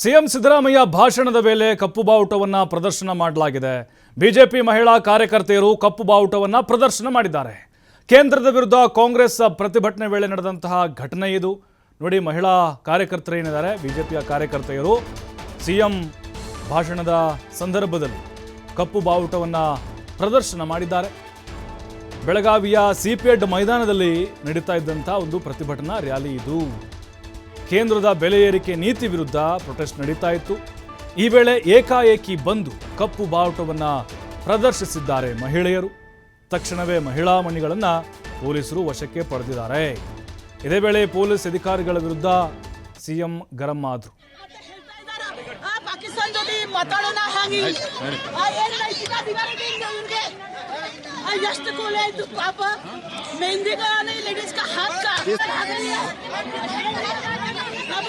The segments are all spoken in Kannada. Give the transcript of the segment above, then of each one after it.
ಸಿಎಂ ಸಿದ್ದರಾಮಯ್ಯ ಭಾಷಣದ ವೇಳೆ ಕಪ್ಪು ಬಾವುಟವನ್ನ ಪ್ರದರ್ಶನ ಮಾಡಲಾಗಿದೆ. ಬಿಜೆಪಿ ಮಹಿಳಾ ಕಾರ್ಯಕರ್ತೆಯರು ಕಪ್ಪು ಬಾವುಟವನ್ನ ಪ್ರದರ್ಶನ ಮಾಡಿದ್ದಾರೆ. ಕೇಂದ್ರದ ವಿರುದ್ಧ ಕಾಂಗ್ರೆಸ್ ಪ್ರತಿಭಟನೆ ವೇಳೆ ನಡೆದಂತಹ ಘಟನೆ ಇದು. ನೋಡಿ, ಮಹಿಳಾ ಕಾರ್ಯಕರ್ತರು ಏನಿದ್ದಾರೆ? ಬಿಜೆಪಿಯ ಕಾರ್ಯಕರ್ತೆಯರು ಸಿಎಂ ಭಾಷಣದ ಸಂದರ್ಭದಲ್ಲಿ ಕಪ್ಪು ಬಾವುಟವನ್ನ ಪ್ರದರ್ಶನ ಮಾಡಿದ್ದಾರೆ. ಬೆಳಗಾವಿಯ ಸಿಪಿಎಡ್ ಮೈದಾನದಲ್ಲಿ ನಡೀತಾ ಇದ್ದಂಥ ಒಂದು ಪ್ರತಿಭಟನಾ ರ್ಯಾಲಿ ಇದು. ಕೇಂದ್ರದ ಬೆಲೆ ಏರಿಕೆ ನೀತಿ ವಿರುದ್ಧ ಪ್ರೊಟೆಸ್ಟ್ ನಡೀತಾ ಇತ್ತು ಈ ವೇಳೆ ಏಕಾಏಕಿ ಬಂದು ಕಪ್ಪು ಬಾವುಟವನ್ನ ಪ್ರದರ್ಶಿಸಿದ್ದಾರೆ ಮಹಿಳೆಯರು ತಕ್ಷಣವೇ ಮಹಿಳಾ ಮಣಿಗಳನ್ನ ಪೊಲೀಸರು ವಶಕ್ಕೆ ಪಡೆದಿದ್ದಾರೆ ಇದೇ ವೇಳೆ ಪೊಲೀಸ್ ಅಧಿಕಾರಿಗಳ ವಿರುದ್ಧ ಸಿಎಂ ಗರಂ ಆದ್ರು ಆ ಪಾಕಿಸ್ತಾನ ಜೊತೆ ಮಾತಾಡೋಣ ಹಾಗೆ ಆ ಏನ್ ನೈತಿಕ ಅಧಿಕಾರ ಇದೆ ಇವ್ರಿಗೆ ಆ ಎಷ್ಟು ಕೂಲ ಆಯ್ತು ಪಾಪ ಮೆಹಂದಿಗ ಲೇಡೀಸ್ का हाथ का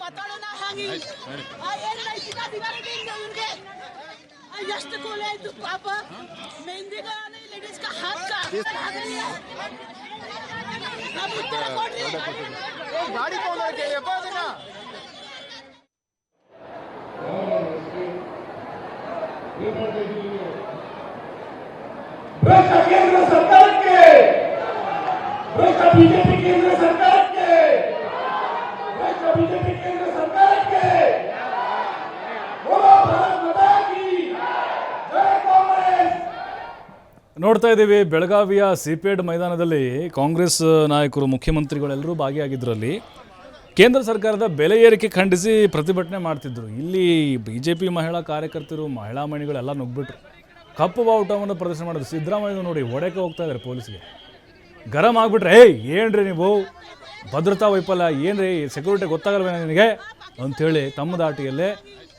ಮಾತಾಡೋಣ ಹಾಗೆ ಏನಾಯ್ತಿಲ್ಲ ದಿವಾಳಿಗೆ ಹಿಂಗೆ ಇವ್ರಿಗೆ ಎಷ್ಟು ಕೂಲ ಆಯ್ತು ಪಾಪ ಮೆಹಂದಿಗ ಲೇಡೀಸ್ಗೆ ಹಾಕ ಹಾಕಲಿಲ್ಲ का ನಾವು ಉತ್ತರ ಕೊಡ್ರಿ ಭ್ರಷ್ಟ ಕೇಂದ್ರ ಸರ್ಕಾರಕ್ಕೆ ಭ್ರಷ್ಟ ಬಿಜೆಪಿ ಕೇಂದ್ರ ಸರ್ಕಾರಕ್ಕೆ ಭ್ರಷ್ಟ ನೋಡ್ತಾ ಇದ್ದೀವಿ. ಬೆಳಗಾವಿಯ ಸಿಪೇಡ್ ಮೈದಾನದಲ್ಲಿ ಕಾಂಗ್ರೆಸ್ ನಾಯಕರು, ಮುಖ್ಯಮಂತ್ರಿಗಳೆಲ್ಲರೂ ಭಾಗಿಯಾಗಿದ್ದರಲ್ಲಿ ಕೇಂದ್ರ ಸರ್ಕಾರದ ಬೆಲೆ ಏರಿಕೆ ಖಂಡಿಸಿ ಪ್ರತಿಭಟನೆ ಮಾಡ್ತಿದ್ರು. ಇಲ್ಲಿ ಬಿ ಜೆ ಪಿ ಮಹಿಳಾ ಕಾರ್ಯಕರ್ತರು ಮಹಿಳಾ ಮಣಿಗಳೆಲ್ಲ ನುಗ್ಬಿಟ್ರು. ಕಪ್ಪು ಬಾವುಟವನ್ನು ಪ್ರದರ್ಶನ ಮಾಡಿದ್ರು. ಸಿದ್ದರಾಮಯ್ಯ ನೋಡಿ ಒಡೆಕೆ ಹೋಗ್ತಾ ಇದ್ದಾರೆ ಪೊಲೀಸ್ಗೆ. ಗರಂ ಆಗ್ಬಿಟ್ರೆ, ಏಯ್, ಏನ್ರಿ ನೀವು? ಭದ್ರತಾ ವೈಫಲ್ಯ, ಏನ್ರಿ? ಸೆಕ್ಯೂರಿಟಿ ಗೊತ್ತಾಗಲ್ವೇ ನಿನಗೆ? ಅಂಥೇಳಿ ತಮ್ಮ ದಾಟಿಯಲ್ಲೇ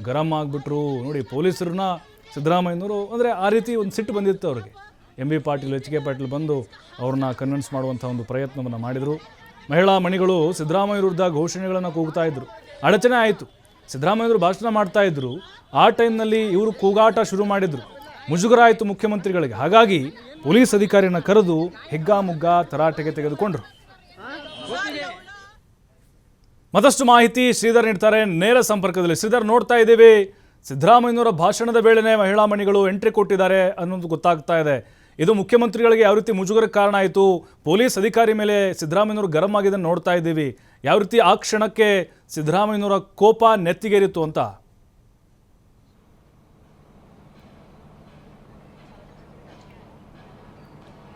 ಗರಂ ಆಗಿಬಿಟ್ರು. ನೋಡಿ ಪೊಲೀಸರನ್ನ ಸಿದ್ದರಾಮಯ್ಯನವರು, ಅಂದರೆ ಆ ರೀತಿ ಒಂದು ಸಿಟ್ಟು ಬಂದಿತ್ತು ಅವ್ರಿಗೆ. M B Patil, H K Patil ಬಂದು ಅವ್ರನ್ನ ಕನ್ವಿನ್ಸ್ ಮಾಡುವಂಥ ಒಂದು ಪ್ರಯತ್ನವನ್ನು ಮಾಡಿದರು. ಮಹಿಳಾ ಮಣಿಗಳು ಸಿದ್ದರಾಮಯ್ಯ ವಿರುದ್ಧ ಘೋಷಣೆಗಳನ್ನು ಕೂಗ್ತಾ ಇದ್ದರು ಅಡಚಣೆ ಆಯಿತು. ಸಿದ್ದರಾಮಯ್ಯವರು ಭಾಷಣ ಮಾಡ್ತಾ ಇದ್ದರು ಆ ಟೈಮ್ನಲ್ಲಿ ಇವರು ಕೂಗಾಟ ಶುರು ಮಾಡಿದರು. ಮುಜುಗರ ಆಯಿತು ಮುಖ್ಯಮಂತ್ರಿಗಳಿಗೆ. ಹಾಗಾಗಿ ಪೊಲೀಸ್ ಅಧಿಕಾರಿಯನ್ನು ಕರೆದು ಹಿಗ್ಗಾಮುಗ್ಗ ತರಾಟೆಗೆ ತೆಗೆದುಕೊಂಡರು. ಮತ್ತಷ್ಟು ಮಾಹಿತಿ ಶ್ರೀಧರ್ ನೀಡ್ತಾರೆ. ನೇರ ಸಂಪರ್ಕದಲ್ಲಿ ಶ್ರೀಧರ್ ನೋಡ್ತಾ ಇದ್ದೀವಿ. ಸಿದ್ದರಾಮಯ್ಯನವರ ಭಾಷಣದ ವೇಳೆನೇ ಮಹಿಳಾ ಮಣಿಗಳು ಎಂಟ್ರಿ ಕೊಟ್ಟಿದ್ದಾರೆ ಅನ್ನೋದು ಗೊತ್ತಾಗ್ತಾ ಇದೆ. ಇದು ಮುಖ್ಯಮಂತ್ರಿಗಳಿಗೆ ಯಾವ ರೀತಿ ಮುಜುಗರಕ್ಕೆ ಕಾರಣ ಆಯಿತು? ಪೊಲೀಸ್ ಅಧಿಕಾರಿ ಮೇಲೆ ಸಿದ್ದರಾಮಯ್ಯನವರು ಗರಂ ಆಗಿದ್ದನ್ನು ನೋಡ್ತಾ ಇದ್ದೀವಿ. ಯಾವ ರೀತಿ ಆ ಕ್ಷಣಕ್ಕೆ ಸಿದ್ದರಾಮಯ್ಯನವರ ಕೋಪ ನೆತ್ತಿಗೇರಿತ್ತು ಅಂತ?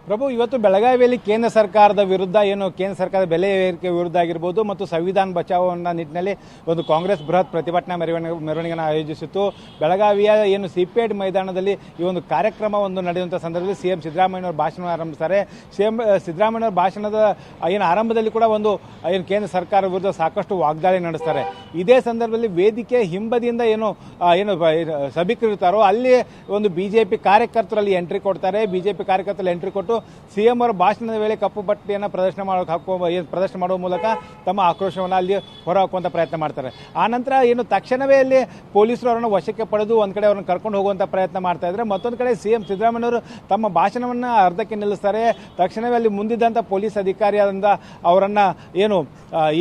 ಪ್ರಭು, ಇವತ್ತು ಬೆಳಗಾವಿಯಲ್ಲಿ ಕೇಂದ್ರ ಸರ್ಕಾರದ ವಿರುದ್ಧ ಏನು, ಕೇಂದ್ರ ಸರ್ಕಾರದ ಬೆಲೆ ಏರಿಕೆ ವಿರುದ್ಧ ಆಗಿರ್ಬೋದು ಮತ್ತು ಸಂವಿಧಾನ ಬಚಾವ ಅನ್ನೋ ನಿಟ್ಟಿನಲ್ಲಿ ಒಂದು ಕಾಂಗ್ರೆಸ್ ಬೃಹತ್ ಪ್ರತಿಭಟನಾ ಮೆರವಣಿಗೆ ಮೆರವಣಿಗೆಯನ್ನು ಆಯೋಜಿಸಿತ್ತು. ಬೆಳಗಾವಿಯ ಏನು ಸಿಪೇಡ್ ಮೈದಾನದಲ್ಲಿ ಈ ಒಂದು ಕಾರ್ಯಕ್ರಮ ಒಂದು ನಡೆಯುವಂಥ ಸಂದರ್ಭದಲ್ಲಿ ಸಿ ಸಿಎಂ ಸಿದ್ದರಾಮಯ್ಯನವರು ಭಾಷಣ ಆರಂಭಿಸ್ತಾರೆ. ಸಿ ಸಿಎಂ ಸಿದ್ದರಾಮಯ್ಯನವರ ಭಾಷಣದ, ಏನು ಆರಂಭದಲ್ಲಿ ಕೂಡ ಒಂದು, ಏನು ಕೇಂದ್ರ ಸರ್ಕಾರ ವಿರುದ್ಧ ಸಾಕಷ್ಟು ವಾಗ್ದಾಳಿ ನಡೆಸ್ತಾರೆ. ಇದೇ ಸಂದರ್ಭದಲ್ಲಿ ವೇದಿಕೆ ಹಿಂಬದಿಯಿಂದ ಏನು ಏನು ಬ- ಸಭಿಕರಿರ್ತಾರೋ ಅಲ್ಲಿ ಒಂದು ಬಿಜೆಪಿ ಕಾರ್ಯಕರ್ತರಲ್ಲಿ ಎಂಟ್ರಿ ಕೊಡ್ತಾರೆ. ಬಿಜೆಪಿ ಕಾರ್ಯಕರ್ತರಲ್ಲಿ ಎಂಟ್ರಿ ಕೊಟ್ಟು ಸಿಎಂ ಅವರ ಭಾಷಣದ ವೇಳೆ ಕಪ್ಪು ಬಟ್ಟೆಯನ್ನು ಪ್ರದರ್ಶನ ಮಾಡೋಕೆ ಹಾಕುವ ಪ್ರದರ್ಶನ ಮಾಡುವ ಮೂಲಕ ತಮ್ಮ ಆಕ್ರೋಶವನ್ನು ಅಲ್ಲಿ ಹೊರಹಾಕುವಂಥ ಪ್ರಯತ್ನ ಮಾಡ್ತಾರೆ. ಆ ನಂತರ ಏನು ತಕ್ಷಣವೇ ಅಲ್ಲಿ ಪೊಲೀಸರು ಅವರನ್ನು ವಶಕ್ಕೆ ಪಡೆದು ಒಂದು ಕಡೆ ಅವರನ್ನು ಕರ್ಕೊಂಡು ಹೋಗುವಂಥ ಪ್ರಯತ್ನ ಮಾಡ್ತಾ ಇದ್ದಾರೆ ಮತ್ತೊಂದು ಕಡೆ ಸಿ ಎಂ ಸಿದ್ದರಾಮಯ್ಯವರು ತಮ್ಮ ಭಾಷಣವನ್ನು ಅರ್ಧಕ್ಕೆ ನಿಲ್ಲಿಸ್ತಾರೆ. ತಕ್ಷಣವೇ ಅಲ್ಲಿ ಮುಂದಿದ್ದಂಥ ಪೊಲೀಸ್ ಅಧಿಕಾರಿಯಾದಂಥ ಅವರನ್ನು ಏನು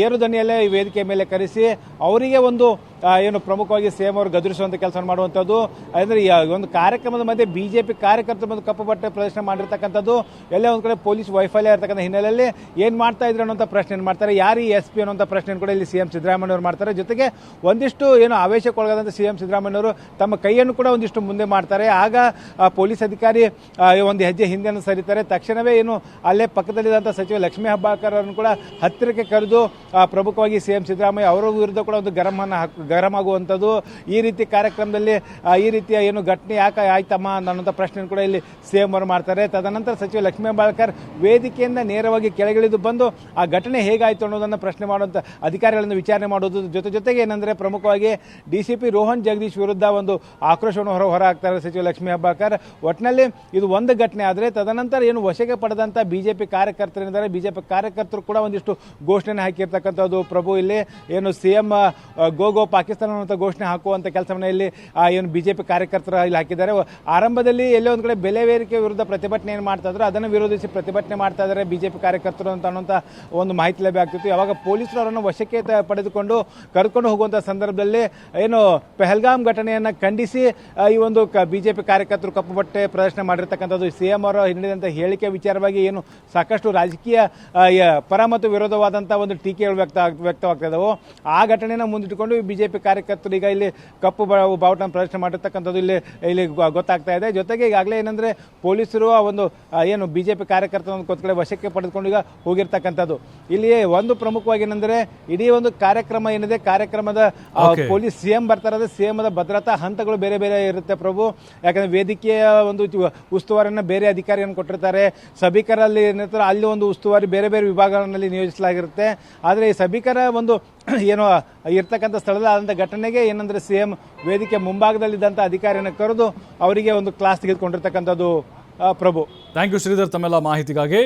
ಏರುದನಿಯಲ್ಲೇ ವೇದಿಕೆ ಮೇಲೆ ಕರೆಸಿ ಅವರಿಗೆ ಒಂದು ಏನು ಪ್ರಮುಖವಾಗಿ ಸಿಎಂ ಅವರು ಗದರಿಸುವಂಥ ಕೆಲಸ ಮಾಡುವಂಥದ್ದು. ಅಂದರೆ ಒಂದು ಕಾರ್ಯಕ್ರಮದ ಮಧ್ಯೆ ಬಿಜೆಪಿ ಕಾರ್ಯಕರ್ತರು ಬಂದು ಕಪ್ಪು ಬಟ್ಟೆ ಪ್ರದರ್ಶನ ಮಾಡಿರ್ತಕ್ಕಂಥದ್ದು, ಎಲ್ಲ ಒಂದು ಕಡೆ ಪೊಲೀಸ್ ವೈಫಲ್ಯ ಇರತಕ್ಕಂಥ ಹಿನ್ನೆಲೆಯಲ್ಲಿ ಏನು ಮಾಡ್ತಾ ಇದ್ರು ಅನ್ನೋಂಥ ಪ್ರಶ್ನೆ ಮಾಡ್ತಾರೆ? ಯಾರು ಈ ಎಸ್ ಪಿ ಅನ್ನೋಂಥ ಪ್ರಶ್ನೆ ಕೂಡ ಇಲ್ಲಿ ಸಿಎಂ ಸಿದ್ದರಾಮಯ್ಯ ಅವರು ಮಾಡ್ತಾರೆ. ಜೊತೆಗೆ ಒಂದಿಷ್ಟು ಏನು ಆವೇಶಕ್ಕೊಳಗಾದಂಥ ಸಿಎಂ ಸಿದ್ದರಾಮಯ್ಯ ಅವರು ತಮ್ಮ ಕೈಯನ್ನು ಕೂಡ ಒಂದಿಷ್ಟು ಮುಂದೆ ಮಾಡ್ತಾರೆ. ಆಗ ಪೊಲೀಸ್ ಅಧಿಕಾರಿ ಒಂದು ಹೆಜ್ಜೆ ಹಿಂದೆಯನ್ನು ಸರಿತಾರೆ. ತಕ್ಷಣವೇ ಏನು ಅಲ್ಲೇ ಪಕ್ಕದಲ್ಲಿದ್ದಂಥ ಸಚಿವ ಲಕ್ಷ್ಮೀ ಹಬ್ಬಾಕರ್ ಅವರನ್ನು ಕೂಡ ಹತ್ತಿರಕ್ಕೆ ಕರೆದು ಪ್ರಮುಖವಾಗಿ ಸಿಎಂ ಸಿದ್ದರಾಮಯ್ಯ ಅವರ ವಿರುದ್ಧ ಕೂಡ ಒಂದು ಗರಂ ಅನ್ನ ಹಾಕ್- ಗರಂ ಆಗುವಂಥದ್ದು ಈ ರೀತಿ ಕಾರ್ಯಕ್ರಮದಲ್ಲಿ ಈ ರೀತಿಯ ಏನು ಘಟನೆ ಯಾಕೆ ಆಯ್ತಮ್ಮ ಅನ್ನೋಂಥ ಪ್ರಶ್ನೆ ಕೂಡ ಇಲ್ಲಿ ಸಿಎಂ ಅವರು ಮಾಡ್ತಾರೆ. ತದನಂತರ ಸಚಿವ ಲಕ್ಷ್ಮೀ ಹೆಬ್ಬಾಳ್ಕರ್ ವೇದಿಕೆಯಿಂದ ನೇರವಾಗಿ ಕೆಳಗಿಳಿದು ಬಂದು, ಆ ಘಟನೆ ಹೇಗಾಯ್ತು ಅನ್ನೋದನ್ನು ಪ್ರಶ್ನೆ ಮಾಡುವಂಥ, ಅಧಿಕಾರಿಗಳನ್ನು ವಿಚಾರಣೆ ಮಾಡೋದು ಜೊತೆ ಜೊತೆಗೆ ಏನಂದರೆ ಪ್ರಮುಖವಾಗಿ D C P Rohan Jagadish ವಿರುದ್ಧ ಒಂದು ಆಕ್ರೋಶವನ್ನು ಹೊರ ಹೊರ ಹಾಕ್ತಾರೆ ಸಚಿವ ಲಕ್ಷ್ಮೀ ಹೆಬ್ಬಾಳ್ಕರ್ ಒಟ್ಟಿನಲ್ಲಿ ಇದು ಒಂದು ಘಟನೆ ಆದರೆ, ತದನಂತರ ಏನು ವಶಕ್ಕೆ ಪಡೆದಂಥ ಬಿ ಜೆ ಪಿ ಕಾರ್ಯಕರ್ತರೇನಿದ್ದಾರೆ ಬಿ ಜೆ ಪಿ ಕಾರ್ಯಕರ್ತರು ಕೂಡ ಒಂದಿಷ್ಟು ಘೋಷಣೆ ಹಾಕಿರ್ತಕ್ಕಂಥದ್ದು. ಪ್ರಭು, ಇಲ್ಲಿ ಏನು C M go go Pakistan ಅನ್ನುವಂಥ ಘೋಷಣೆ ಹಾಕುವಂಥ ಕೆಲಸವನ್ನು ಇಲ್ಲಿ ಏನು ಬಿ ಜೆ ಪಿ ಕಾರ್ಯಕರ್ತರು ಇಲ್ಲಿ ಹಾಕಿದ್ದಾರೆ. ಆರಂಭದಲ್ಲಿ ಎಲ್ಲೋ ಒಂದು ಕಡೆ ಬೆಲೆ ಏರಿಕೆ ವಿರುದ್ಧ ಪ್ರತಿಭಟನೆ ಏನು ಮಾಡ್ತಾ ಇದ್ರು, ಅದನ್ನು ವಿರೋಧಿಸಿ ಪ್ರತಿಭಟನೆ ಮಾಡ್ತಾ ಇದ್ದಾರೆ ಬಿ ಜೆ ಪಿ ಕಾರ್ಯಕರ್ತರು ಅಂತ ಅನ್ನೋಂಥ ಒಂದು ಮಾಹಿತಿ ಲಭ್ಯ ಆಗ್ತಿತ್ತು. ಯಾವಾಗ ಪೊಲೀಸರು ಅವರನ್ನು ವಶಕ್ಕೆ ಪಡೆದುಕೊಂಡು ಕರ್ಕೊಂಡು ಹೋಗುವಂಥ ಸಂದರ್ಭದಲ್ಲಿ ಏನು ಪೆಹಲ್ಗಾಮ್ ಘಟನೆಯನ್ನು ಖಂಡಿಸಿ ಈ ಒಂದು ಬಿ ಜೆ ಪಿ ಕಾರ್ಯಕರ್ತರು ಕಪ್ಪು ಬಟ್ಟೆ ಪ್ರದರ್ಶನ ಮಾಡಿರ್ತಕ್ಕಂಥದ್ದು ಸಿ ಎಂ ಅವರು ನೀಡಿದಂಥ ಹೇಳಿಕೆ ವಿಚಾರವಾಗಿ ಏನು ಸಾಕಷ್ಟು ರಾಜಕೀಯ ಪರ ಮತ್ತು ವಿರೋಧವಾದಂಥ ಒಂದು ಟೀಕೆಗಳು ವ್ಯಕ್ತ, ವ್ಯಕ್ತವಾಗ್ತಾ ಇದ್ದಾವೆ ಆ ಘಟನೆಯನ್ನು ಮುಂದಿಟ್ಟುಕೊಂಡು ಬಿಜೆಪಿ ಕಾರ್ಯಕರ್ತರು ಈಗ ಇಲ್ಲಿ ಕಪ್ಪು ಬ- ಬಾವುಟನ ಪ್ರದರ್ಶನ ಮಾಡಿರ್ತಕ್ಕಂಥದ್ದು ಇಲ್ಲಿ ಇಲ್ಲಿ ಗೊತ್ತಾಗ್ತಾ ಇದೆ. ಜೊತೆಗೆ ಈಗಾಗಲೇ ಏನಂದ್ರೆ ಪೊಲೀಸರು ಒಂದು ಏನು ಬಿಜೆಪಿ ಕಾರ್ಯಕರ್ತರನ್ನು ಕೊತ್ಕಡೆ ವಶಕ್ಕೆ ಪಡೆದುಕೊಂಡು ಈಗ ಹೋಗಿರ್ತಕ್ಕಂಥದ್ದು. ಇಲ್ಲಿ ಒಂದು ಪ್ರಮುಖವಾಗಿ ಏನಂದ್ರೆ ಇಡೀ ಒಂದು ಕಾರ್ಯಕ್ರಮ ಏನಿದೆ ಕಾರ್ಯಕ್ರಮದ. ಪೊಲೀಸ್ ಸಿಎಂ ಬರ್ತಾರೆ ಸಿಎಂದ ಭದ್ರತಾ ಹಂತಗಳು ಬೇರೆ ಬೇರೆ ಇರುತ್ತೆ ಪ್ರಭು. ಯಾಕಂದ್ರೆ ವೇದಿಕೆಯ ಒಂದು ಉಸ್ತುವಾರಿಯನ್ನ ಬೇರೆ ಅಧಿಕಾರಿಯನ್ನು ಕೊಟ್ಟಿರ್ತಾರೆ. ಸಭಿಕರಲ್ಲಿ ಏನಿರ್ತಾರೆ ಅಲ್ಲಿ ಒಂದು ಉಸ್ತುವಾರಿ ಬೇರೆ ಬೇರೆ ವಿಭಾಗಗಳಲ್ಲಿ ನಿಯೋಜಿಸಲಾಗಿರುತ್ತೆ. ಆದರೆ ಈ ಸಭಿಕರ ಒಂದು ಏನೋ ಇರ್ತಕ್ಕಂಥ ಸ್ಥಳದ ಘಟನೆಗೆ ಏನಂದ್ರೆ ಸಿಎಂ ವೇದಿಕೆ ಮುಂಭಾಗದಲ್ಲಿದ್ದಂಥ ಅಧಿಕಾರಿಯನ್ನು ಕರೆದು ಅವರಿಗೆ ಒಂದು ಕ್ಲಾಸ್ ತೆಗೆದುಕೊಂಡಿರ್ತಕ್ಕಂಥದ್ದು ಪ್ರಭು. ಥ್ಯಾಂಕ್ ಯು ಶ್ರೀಧರ್ ತಮ್ಮೆಲ್ಲ ಮಾಹಿತಿಗಾಗಿ.